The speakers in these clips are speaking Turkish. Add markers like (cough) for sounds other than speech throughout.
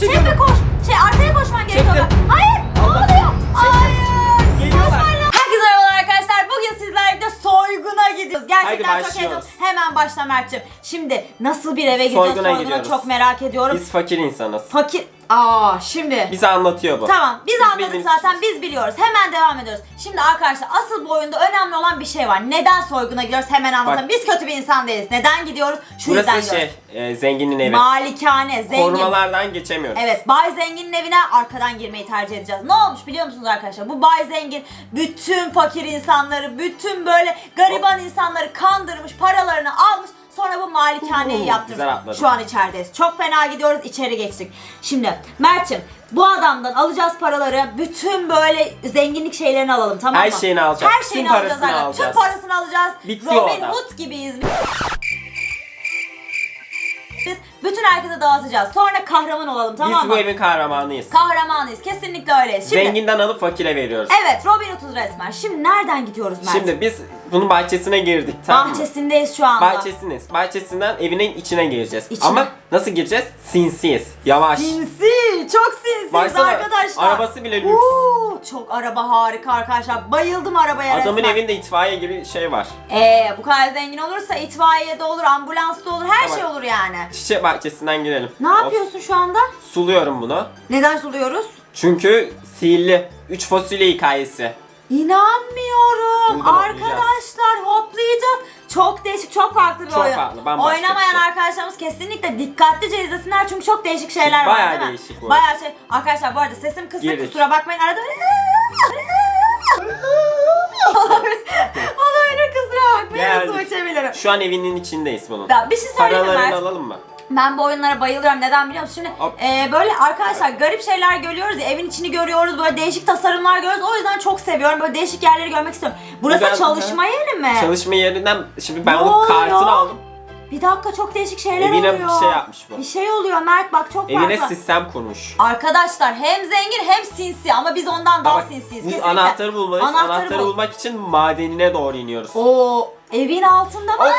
Çekme Çekme. koş. Şey arkaya koşman gerekiyor. Çektim. Hayır. Ne oluyor? Çektim. Hayır. Geliyorlar. Herkese merhabalar arkadaşlar. Bugün sizlerle soyguna gidiyoruz. Gerçekten Haydi çok başlıyoruz. heyecanlı. Hemen başla Mert'ciğim. Şimdi nasıl bir eve gideceğiz Soyguna soyguna gidiyoruz. çok merak ediyorum. Biz fakir insanız. Fakir... Aa şimdi. Bize anlatıyor bu. Tamam biz, anladık bildiğimiz zaten için. biz biliyoruz. Hemen devam ediyoruz. Şimdi arkadaşlar asıl bu oyunda önemli olan bir şey var. Neden soyguna gidiyoruz hemen anlatalım. Bak. Biz kötü bir insan değiliz. Neden gidiyoruz? Şu yüzden Burası gidiyoruz. şey, e, zenginin evi. Malikane, zengin. Korumalardan geçemiyoruz. Evet Bay Zengin'in evine arkadan girmeyi tercih edeceğiz. Ne olmuş biliyor musunuz arkadaşlar? Bu Bay Zengin bütün fakir insanları, bütün böyle gariban insanları kandırmış, paralarını almış. Sonra bu malikaneyi Uhu, yaptırmış. güzel. Şu an içerideyiz. Çok fena gidiyoruz, içeri geçtik. Şimdi Mert'cim bu adamdan alacağız paraları. Bütün böyle zenginlik şeylerini alalım tamam mı? Her şeyini alacağız. Her Tüm şeyini alacağız. parasını arkadaşlar. alacağız. Tüm parasını alacağız. Bitti o Robin adam. Hood gibiyiz. Biz bütün herkese dağıtacağız. Sonra kahraman olalım tamam Biz mı? bu evin kahramanıyız. Kahramanıyız. Kesinlikle öyleyiz. Şimdi, Zenginden alıp fakire veriyoruz. Evet Robin Hood'uz resmen. Şimdi nereden gidiyoruz Mert? Şimdi biz bunun bahçesine girdik tamam mı? Bahçesindeyiz şu anda. Bahçesiniz. Bahçesinden evinin içine gireceğiz. İçine. Ama nasıl gireceğiz? Sinsiyiz. Yavaş. Sinsi. Çok sinsiyiz Baksana, arkadaşlar. arabası bile lüks. Oo, çok araba harika arkadaşlar. Bayıldım arabaya Adamın resmen. evinde itfaiye gibi şey var. Ee, bu kadar zengin olursa itfaiyede olur, ambulansta olur, her Tamam. şey olur yani. Çiçek bahçesinden girelim. Ne Of, yapıyorsun şu anda? Suluyorum bunu. Neden suluyoruz? Çünkü sihirli. Üç fasulye hikayesi. İnanmıyorum. Buradan Arkadaşlar hoplayacağız. Çok değişik, çok farklı bir Çok oyun. farklı, bambaşka bir Oynamayan şey. arkadaşlarımız kesinlikle dikkatlice izlesinler çünkü çok değişik şeyler var Bayağı değil mi? değişik bu. Bayağı şey. Arkadaşlar bu arada sesim kısık Girdik. kusura bakmayın arada Ona (laughs) öyle kusura bakmayın nasıl Geldik. uçabilirim. Şu an evinin içindeyiz bunun. Ya bir şey söyleyeyim mi Paralarını Mert? alalım mı? Ben bu oyunlara bayılıyorum. Neden biliyor musun? Şimdi e, böyle arkadaşlar garip şeyler görüyoruz ya. Evin içini görüyoruz. Böyle değişik tasarımlar görüyoruz. O yüzden çok seviyorum. Böyle değişik yerleri görmek istiyorum. Burası Ben- çalışma yeri mi? Çalışma yerinden şimdi ben Ne onun oluyor? kartını aldım. Bir dakika çok değişik şeyler Evine oluyor. bir şey yapmış bu. Bir şey oluyor Mert bak çok Evine farklı. sistem kurmuş. Arkadaşlar hem zengin hem sinsi ama biz ondan daha Bak, sinsiyiz. biz kesinlikle. anahtarı bulmalıyız. Anahtarı Anahtarı, bul. bulmak için madenine doğru iniyoruz. Oo, evin altında mı?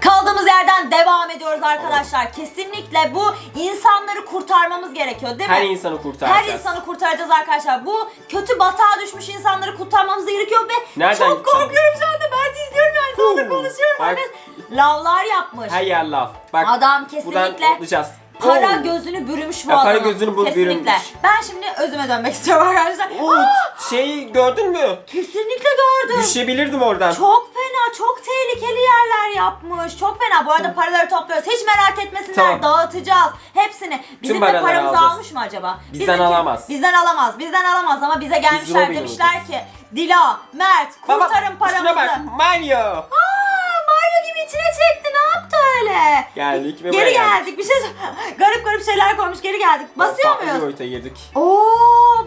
Kaldığımız yerden devam ediyoruz arkadaşlar. Kesinlikle bu insanları kurtarmamız gerekiyor değil mi? Her insanı kurtaracağız. Her insanı kurtaracağız arkadaşlar. Bu kötü batağa düşmüş insanları kurtarmamız gerekiyor ve Nereden çok gideceğim? korkuyorum şu anda. Mert'i izliyorum yani sana konuşuyorum. Bak. arkadaş. Lavlar yapmış. Her yer laf. Bak Adam buradan kesinlikle atlayacağız. para Oo. gözünü bürümüş bu Ya para adamın. gözünü bu- Kesinlikle. bürünmüş. Ben şimdi özüme dönmek istiyorum arkadaşlar. Oo, Aa, şeyi gördün mü? kesinlikle gördüm. Düşebilirdim oradan. Çok fena, çok tehlikeli yerler yapmış. Çok fena. Bu arada paraları topluyoruz. Hiç merak etmesinler. Tamam. Dağıtacağız. Hepsini. Bizim de paraları paramızı alacağız. almış mı acaba? Bizden Bizimki- alamaz. Bizden alamaz. Bizden alamaz ama bize gelmişler Robin demişler ki Dila, Mert Baba, kurtarın paramızı. Şuna bak Mario. Aa, Mario gibi içine çekti. Ne yaptı öyle? Geldik ve Geri buraya geldik. Bir şey (laughs) garip garip şeyler koymuş. Geri geldik. Basıyor Farklı bir muyuz? boyuta girdik. Oo,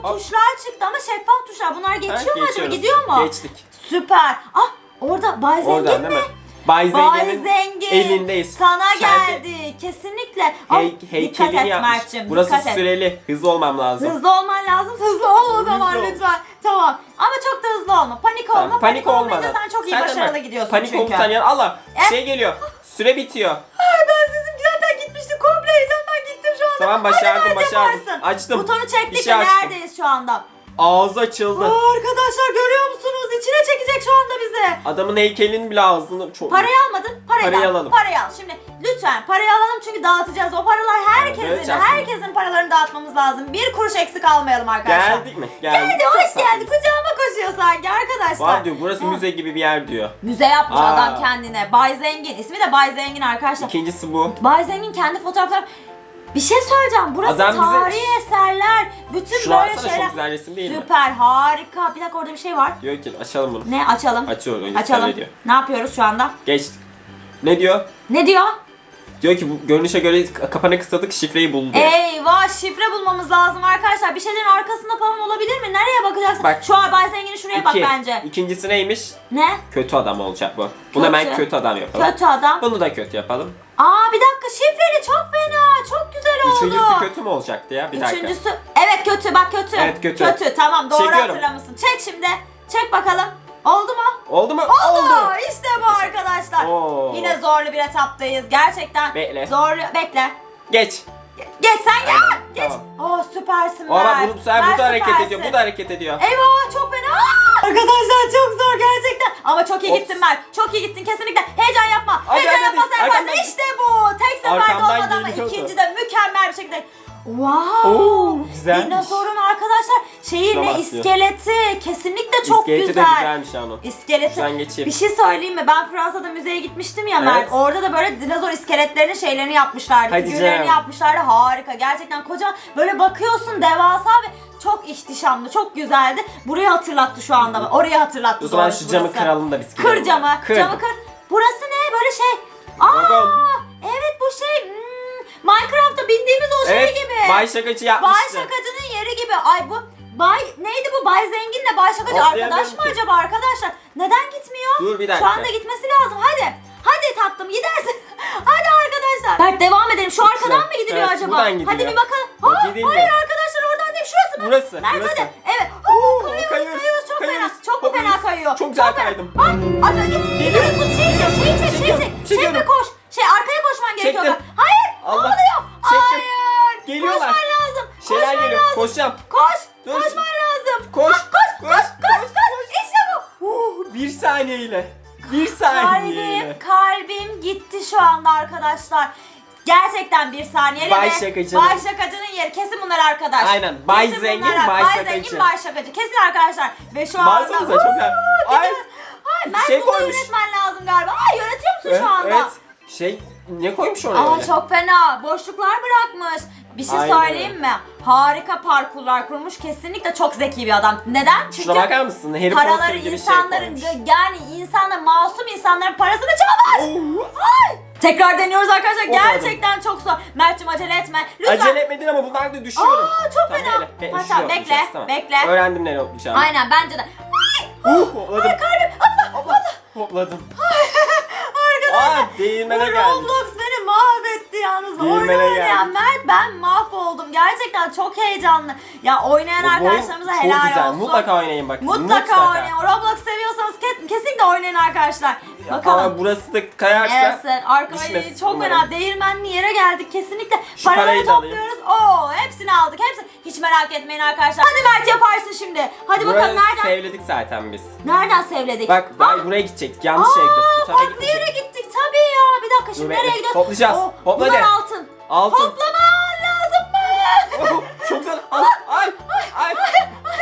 Hop. tuşlar çıktı ama şeffaf tuşlar. Bunlar geçiyor mu acaba? geçiyoruz. Gidiyor mu? Geçtik. Süper. Ah, orada Bay Zengin Oradan mi? değil mi? Bay Zengin'in Zengin. elindeyiz. Sana Kendi geldi. Kesinlikle. Ay, Hey, dikkat heykelini et yapmış. Mert'cim. Burası dikkat et. süreli. Hızlı olmam lazım. Hızlı olman lazım. Hızlı ol o zaman Hızlı ol. lütfen. Tamam. Ama çok da hızlı olma. Panik olma. Tamam, panik, panik olmayınca olmadan. sen çok iyi Zaten başarılı bak, gidiyorsun Panik çünkü. olursan ya Allah Eh. şey geliyor. Süre bitiyor. Ay ben sesim zaten gitmişti. Komple heyecandan gittim şu anda. Tamam, Hadi başardım, bence başardım. Açtım. Butonu çektik ve şey açtım. neredeyiz şu anda? Ağzı açıldı. Aa, arkadaşlar görüyor musunuz? İçine çekecek şu anda bizi. Adamın heykelinin bile ağzını çok... Parayı almadın. Parayı, Parayı al. alalım. Parayı al. Şimdi lütfen parayı alalım çünkü dağıtacağız. O paralar herkesin, dağıtacağız. herkesin paralarını dağıtmamız lazım. Bir kuruş eksik almayalım arkadaşlar. Geldik mi? Geldik. Geldi, Çok hoş geldi. Kucağıma koşuyor sanki arkadaşlar. Var diyor burası müze gibi bir yer diyor. Müze yapmış Aa. adam kendine. Bay Zengin. İsmi de Bay Zengin arkadaşlar. İkincisi bu. Bay Zengin kendi fotoğrafları... Bir şey söyleyeceğim. Burası Adam bize- tarihi eserler. Bütün Şunu böyle alsana şeyler. çok güzel resim değil mi? Süper, harika. Bir dakika orada bir şey var. Diyor ki açalım bunu. Ne açalım? Açıyor öyle Açalım. diyor. Ne yapıyoruz şu anda? Geçtik. Ne diyor? Ne diyor? Diyor ki bu görünüşe göre kapana kısadık şifreyi buldu. Eyvah şifre bulmamız lazım arkadaşlar. Bir şeylerin arkasında falan olabilir mi? Nereye bakacaksın? Bak. Şu an Bay Zengin'in şuraya bak İki. bence. İkincisi neymiş? Ne? Kötü adam olacak bu. Bunu hemen Kötü. kötü adam yapalım. Kötü adam. Bunu da kötü yapalım. Aa bir dakika şifreli çok fena. Çok güzel oldu. Üçüncüsü kötü mü olacaktı ya? Bir dakika. Üçüncüsü evet kötü bak kötü. Evet, kötü. Kötü tamam doğru Çekiyorum. hatırlamışsın. Çek şimdi. Çek bakalım. Oldu mu? Oldu mu? Oldu. İşte bu arkadaşlar. Oo. Yine zorlu bir etaptayız. Gerçekten Bekle. zorlu. Bekle. Geç. Geç sen gel. Geç. tamam. Oh süpersin O bak Mert. bunu, sen bu Mert da hareket süpersin. ediyor. Bu da hareket ediyor. Eyvah çok fena. Aa! Arkadaşlar çok zor gerçekten. Ama çok iyi Ops. gittin Mert. Çok iyi gittin kesinlikle. Heyecan yapma. Hadi, Heyecan hadi, yapma sen yaparsın. Arkamdan- İşte bu. Tek seferde Arkamdan olmadı ama geliyordu. ikinci de mükemmel bir şekilde. Wow. Oo, güzelmiş. Dinozorun arkadaşlar şeyi Şuna ne basıyor. iskeleti kesinlikle çok İskeleti güzel. de güzelmiş ama. İskeleti. Şuradan geçeyim. Bir şey söyleyeyim mi? Ben Fransa'da müzeye gitmiştim ya Mert. Evet. Orada da böyle dinozor iskeletlerinin şeylerini yapmışlardı. Hadi Figürlerini canım. yapmışlardı. Harika. Gerçekten kocaman. Böyle bakıyorsun devasa ve çok ihtişamlı, çok güzeldi. Burayı hatırlattı şu anda. Orayı hatırlattı. O zaman doğrusu şu camı burası. kıralım da biz Kır kıralım. camı. Kır. Camı kır. Burası ne? Böyle şey. Aa! Bakalım. Evet bu şey. hmm, Minecraft'ta bindiğimiz o şey Evet. gibi. Bay şakacı Bay yapmıştı. Şakacı'nın yeri gibi. Ay bu Bay neydi bu? Bay Zengin'le Bay Şakacı arkadaş mı ki. acaba arkadaşlar? Neden gitmiyor? Dur bir Şu dakika. anda gitmesi lazım. Hadi. Hadi tatlım gidersin. (laughs) Hadi arkadaşlar. Berk devam edelim. Şu arkadan mı gidiliyor Evet, acaba? buradan gidiyor. Hadi bir bakalım. Bak, gideyim mi? hayır arkadaşlar oradan değil. Şurası mı? Burası, Mert burası. hadi. Evet. Oo, Oo, kayıyoruz, kayıyoruz, kayıyoruz. Çok kayıyoruz. fena. Çok mu fena kayıyor? Çok güzel fena. kaydım. Ay, atla git. Geliyor. Geliyor. Şey çek, şey çek, şey Çekiyorum, çek. çekiyorum. Çekme koş. Şey arkaya koşman gerekiyor. Çektim. Hayır. Allah. Ne oluyor? Geliyorlar. Koşman lazım. Şeyler koşman geliyor. lazım. Koşacağım. Koş. Dur. Koşman lazım. Koş. Ha, koş. Koş. Koş. Koş. Koş. İşte bu. Uh, bir saniyeyle. Bir Kalbim, saniyeyle. kalbim gitti şu anda arkadaşlar. Gerçekten bir saniyeli Bay ve Şakacı'nın- Bay Şakacı'nın yeri kesin bunlar arkadaş. Aynen, Bay Kesin Zengin, bunlar- Bay Bay Şakacı. Zengin, Bay Şakacı. Kesin arkadaşlar. Ve şu anda... Baksanıza çok. Woo, Ay. gidiyoruz. Ay, Mert şey bunu koymuş. yönetmen lazım galiba. Ay yönetiyor musun şu anda? Evet. Şey ne koymuş oraya Aa öyle? çok fena. Boşluklar bırakmış. Bir şey Aynen söyleyeyim mi? Harika parkurlar kurmuş. Kesinlikle çok zeki bir adam. Neden? Çünkü Şuna bakar mısın? Harry paraları gibi insanların şey koymuş. yani insanlar masum insanların parasını. Oo. Ay! Tekrar deniyoruz arkadaşlar. Olmadı. Gerçekten çok zor. Mert'cim acele etme. Lütfen. Acele etmedin ama bunlar da düşüyorum. Aa, çok Tamam, fena. Be- Ha, tamam, bekle, tamam. bekle. Öğrendim nereye okuyacağımı. Aynen bence de. Ay! Uh, hopladım. Kalbim hopla hopla. Hopladım. (laughs) Arkadaşlar. Aa, değirmene Bu yalnız. Oyunu oynayan geldik. Mert ben mahvoldum. Gerçekten çok heyecanlı. Ya oynayan Bu oyun arkadaşlarımıza çok helal güzel. olsun. Mutlaka oynayın bakın. Mutlaka, oynayın. Roblox seviyorsanız ke- kesinlikle oynayın arkadaşlar. Bakalım. Ama burası da kayarsa Evet, düşmesin çok umarım. fena. Değirmenli yere geldik kesinlikle. Şu Paraları parayı da alayım. topluyoruz. Oo, hepsini aldık. Hepsini. Hiç merak etmeyin arkadaşlar. Hadi Mert yaparsın şimdi. Hadi bakalım Burayı nereden sevledik zaten biz. nereden sevledik? Bak ben buraya gidecektik. Yanlış yere gidiyoruz. Bu Aa, tarafa farklı yere gittik. Bir dakika şimdi Dur, nereye bekle. gidiyoruz? Toplayacağız. Oo, Topla bunlar de. altın. Altın. Toplaman lazım mı? Oh, çok güzel. Ay, ay, ay.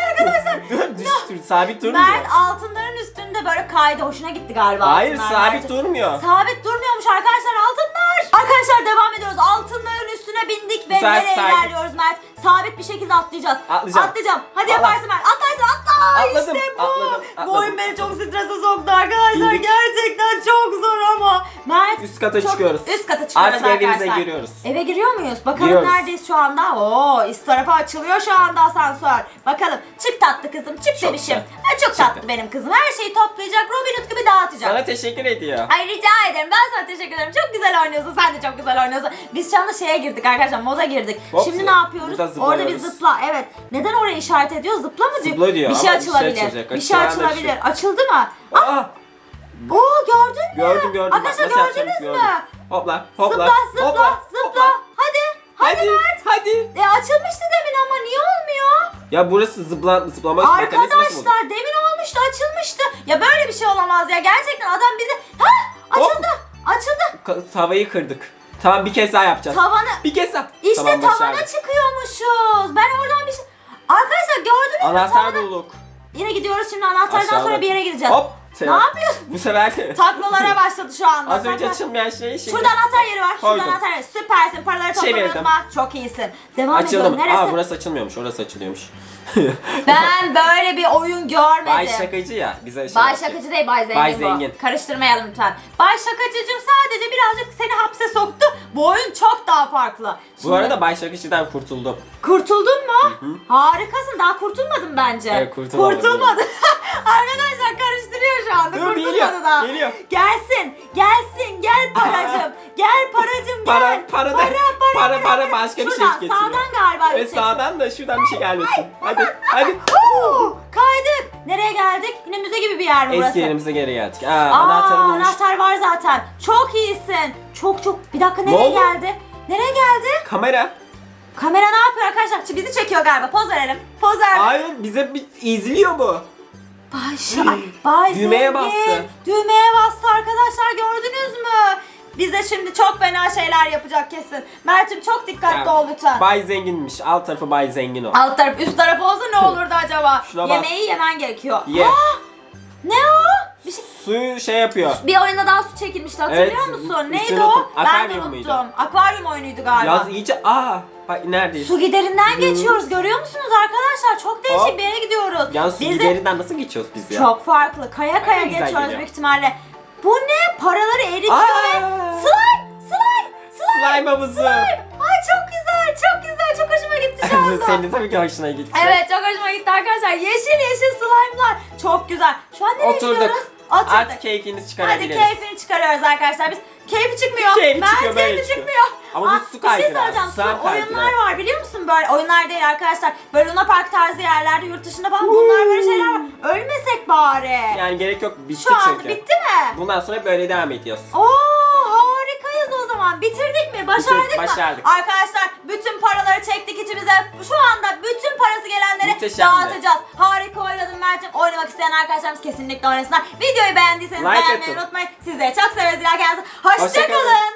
Arkadaşlar. Dur, düştü. Sabit durmuyor. Mert altınların üstünde böyle kaydı. Hoşuna gitti galiba. Hayır, altınlar sabit Mert'e. durmuyor. Sabit durmuyormuş arkadaşlar altınlar. Arkadaşlar devam ediyoruz. Altınların üstüne bindik ve Güzel, nereye sabit. ilerliyoruz Mert? Sabit bir şekilde atlayacağız. Atlayacağım. Atlayacağım. Hadi Allah. yaparsın Mert. Atlarsın atla. Atladım, İşte bu. atladım, Bu atladım. oyun beni çok strese soktu arkadaşlar. İndik. Gerçekten çok zor ama. Mert Üst kata çok- çıkıyoruz. Üst kata çıkıyoruz Artık evimize arkadaşlar. giriyoruz. Eve giriyor muyuz? Bakalım Giriyoruz. neredeyiz şu anda? Oo, üst tarafa açılıyor şu anda asansör. Bakalım. Çık tatlı kızım. Çık Çok güzel. Ha, çok Çıktım. tatlı benim kızım. Her şeyi toplayacak. Robin Hood gibi dağıtacak. Sana teşekkür ediyor. Ay rica ederim. Ben sana teşekkür ederim. Çok güzel oynuyorsun. Sen de çok güzel oynuyorsun. Biz şu anda şeye girdik arkadaşlar. Moda girdik. Hop, Şimdi ne yapıyoruz? Orada bir zıpla. Evet. Neden oraya işaret ediyor? Zıpla mı diyor? Zıpla diyor Bir şey şey açılabilir. bir şey da açılabilir. şey. Açıldı mı? Aa, Oo gördün mü? gördüm gördüm. Arkadaşlar gördünüz mü? Hopla, hopla, Zıpla zıpla hopla, zıpla. hopla. Hadi. Hadi, Hadi, Mert. hadi. E açılmıştı demin ama niye olmuyor? Ya burası zıpla, zıplama? Arkadaşlar demin olmuştu açılmıştı. Ya böyle bir şey olamaz ya. Gerçekten adam bizi... Ha açıldı. Açıldı. Ka- Tavayı kırdık. Tamam bir kez daha yapacağız. Tavanı... bir kez daha. İşte tamam, tavana çıkıyormuşuz. Ben oradan bir şey... Arkadaşlar gördünüz mü Anahtar tavana? bulduk. Yine gidiyoruz şimdi anahtardan Aşağıda. sonra bir yere gideceğiz. Hop. Ne yapıyorsun? Bu sefer de. Taklalara başladı şu anda. Az önce Takla- açılmayan şey şimdi. Şurada anahtar yeri var. Şurada Koydum. anahtar yeri. Süpersin. Paraları Çevirdim. unutma. Çok iyisin. Devam Açıldı ediyorum. mı? Neresi? Aa burası açılmıyormuş. Orası açılıyormuş. (laughs) Ben böyle bir oyun görmedim. Bay şakacı ya. Bize şey Bay. Şakacı değil Bay Zengin Bay bu. Zengin. Karıştırmayalım lütfen. Bay Şakacıcım sadece birazcık seni hapse soktu. Bu oyun çok daha farklı. Bu Şimdi- arada Bay Şakacı'dan kurtuldum. Kurtuldun mu? Harikasın. Daha kurtulmadın bence. Evet, kurtulamadım. Kurtulmadın. (laughs) Arkadaşlar karıştırıyor şu anda. Dur, Kurtulmadı geliyor, daha. geliyor. Gelsin. Gelsin. Gel (laughs) paracım. gel paracım gel. Para, para da- para, para, para başka bir şey Şuradan, getiriyor. Sağdan galiba Ve gideceksin. sağdan da şuradan bir şey gelmesin. Hadi, hadi. Oo, kaydık. Nereye geldik? Yine müze gibi bir yer mi burası? Eski yerimize geri geldik. Aa, Aa, anahtarı bulmuş. anahtar var zaten. Çok iyisin. Çok çok. Bir dakika Ne nereye oldu? geldi? Nereye geldi? Kamera. Kamera ne yapıyor arkadaşlar? Bizi çekiyor galiba. Poz verelim. Poz ver. Hayır bize bir izliyor bu. Başa. Bay Düğmeye Zengin. bastı. Düğmeye bastı arkadaşlar gördünüz mü? Bize şimdi çok fena şeyler yapacak kesin. Mert'im çok dikkatli ol lütfen. Bay zenginmiş. Alt tarafı bay zengin o. Alt taraf üst taraf olsa ne olurdu acaba? Şuna bas. Yemeği yemen gerekiyor. Ye. Aa, ne o? Suyu şey yapıyor. bir oyunda daha su çekilmişti hatırlıyor Evet, musun? Neydi o? unuttum. Ben de Akvaryum unuttum. muydu? Akvaryum oyunuydu galiba. Yaz iyice aa bak neredeyiz? Su giderinden geçiyoruz görüyor musunuz arkadaşlar? Çok değişik Hop. bir yere gidiyoruz. Yan su Biz de- giderinden nasıl geçiyoruz biz ya? Çok farklı. Kaya kaya güzel geçiyoruz geliyor. büyük ihtimalle. Bu ne? Paraları eritiyor Aa! ve slime! Slime! Slime! Slime havuzu. Slime! Ay çok güzel, çok güzel. Çok hoşuma gitti şu (laughs) anda. Senin tabii ki hoşuna gitti. Evet çok hoşuma gitti arkadaşlar. Yeşil yeşil slime'lar. Çok güzel. Şu an nereye Oturduk. gidiyoruz? Oturduk. Artık keyfinizi Hadi çıkarabiliriz. keyfini çıkarıyoruz arkadaşlar. Biz keyfi çıkmıyor. Keyfi Mert çıkıyor, böyle keyfi çıkıyor. çıkmıyor. Ama bu su Bir şey kaydırağı, söyleyeceğim. Su oyunlar kaydırağı. var biliyor musun? Böyle oyunlar değil arkadaşlar. Böyle Luna Park tarzı yerlerde yurt dışında falan bunlar böyle şeyler var. Ölmesek bari. Yani gerek yok bitti Şu an çünkü. bitti mi? Bundan sonra böyle devam ediyoruz. Oo zaman. Bitirdik mi? Başardık Bitirdik, mı? başardık. Arkadaşlar bütün paraları çektik içimize. Şu anda bütün parası gelenlere Muhteşemdi. dağıtacağız. Harika oynadım Mert'im. Oynamak isteyen arkadaşlarımız kesinlikle oynasınlar. Videoyu beğendiyseniz Like beğenmeyi atın. unutmayın. Sizleri çok severiz. İlerken Hoşçakalın. Hoşça kalın.